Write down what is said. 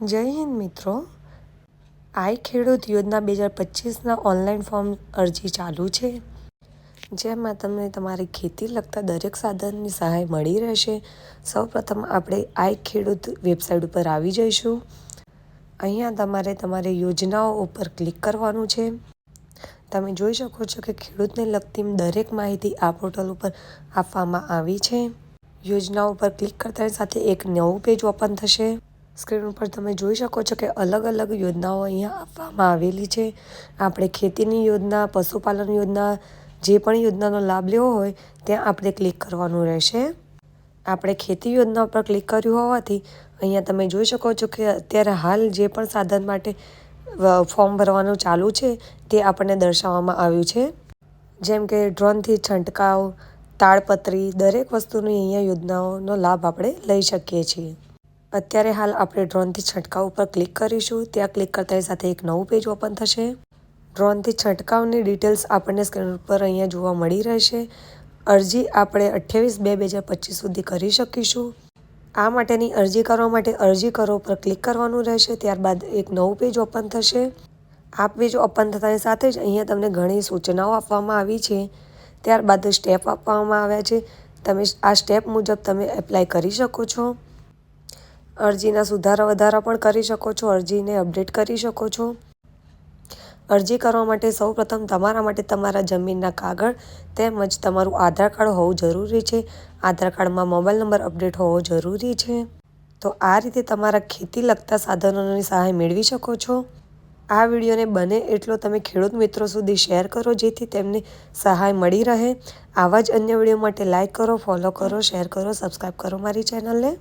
જય હિન્દ મિત્રો. આઈ ખેડૂત યોજના બે હજાર પચીસના ઓનલાઈન ફોર્મ અરજી ચાલુ છે. જેમાં તમને તમારી ખેતી લગતા દરેક સાધનની સહાય મળી રહેશે. સૌપ્રથમ આપણે આઈ ખેડૂત વેબસાઇટ ઉપર આવી જઈશું. અહીંયા તમારે તમારી યોજનાઓ ઉપર ક્લિક કરવાનું છે. તમે જોઈ શકો છો કે ખેડૂતને લગતી દરેક માહિતી આ પોર્ટલ ઉપર આપવામાં આવી છે. યોજનાઓ પર ક્લિક કરતાની સાથે એક નવું પેજ ઓપન થશે. સ્ક્રીન ઉપર તમે જોઈ શકો છો કે અલગ અલગ યોજનાઓ અહીંયા આપવામાં આવેલી છે. આપણે ખેતીની યોજના, પશુપાલન યોજના, જે પણ યોજનાનો લાભ લેવો હોય, ત્યાં આપણે ક્લિક કરવાનું રહેશે. આપણે ખેતી યોજના ઉપર ક્લિક કર્યું હોવાથી અહીંયા તમે જોઈ શકો છો કે અત્યારે હાલ જે પણ સાધન માટે ફોર્મ ભરવાનું ચાલુ છે, તે આપણને દર્શાવવામાં આવ્યું છે. જેમ કે ડ્રોનથી છંટકાવ, તાડપત્રી, દરેક વસ્તુની અહીંયા યોજનાઓનો લાભ આપણે લઈ શકીએ છીએ. અત્યારે હાલ આપણે ડ્રોનથી છંટકાવ ઉપર ક્લિક કરીશું. ત્યાં ક્લિક કરતાની સાથે એક નવું પેજ ઓપન થશે. ડ્રોનથી છંટકાવની ડિટેલ્સ આપણને સ્ક્રીન ઉપર અહીંયા જોવા મળી રહેશે. અરજી આપણે અઠ્યાવીસ બે બે હજાર પચીસ સુધી કરી શકીશું. આ માટેની અરજી કરવા માટે અરજી કરો પર ક્લિક કરવાનું રહેશે. ત્યારબાદ એક નવું પેજ ઓપન થશે. આ પેજ ઓપન થતાની સાથે જ અહીંયા તમને ઘણી સૂચનાઓ આપવામાં આવી છે. ત્યારબાદ સ્ટેપ આપવામાં આવ્યા છે. તમે આ સ્ટેપ મુજબ તમે એપ્લાય કરી શકો છો. અરજીના સુધારા વધારા પણ કરી શકો છો, અરજીને અપડેટ કરી શકો છો. અરજી કરવા માટે સૌપ્રથમ તમારા માટે તમારા જમીનના કાગળ તેમજ તમારું આધાર કાર્ડ હોવું જરૂરી છે. આધાર કાર્ડમાં મોબાઈલ નંબર અપડેટ હોવો જરૂરી છે. તો આ રીતે તમારા ખેતી લગતા સાધનોની સહાય મેળવી શકો છો. આ વિડીયોને બને એટલો તમે ખેડૂત મિત્રો સુધી શેર કરો, જેથી તેમને સહાય મળી રહે. આવા જ અન્ય વીડિયો માટે લાઇક કરો, ફોલો કરો, શેર કરો, સબસ્ક્રાઈબ કરો મારી ચેનલને.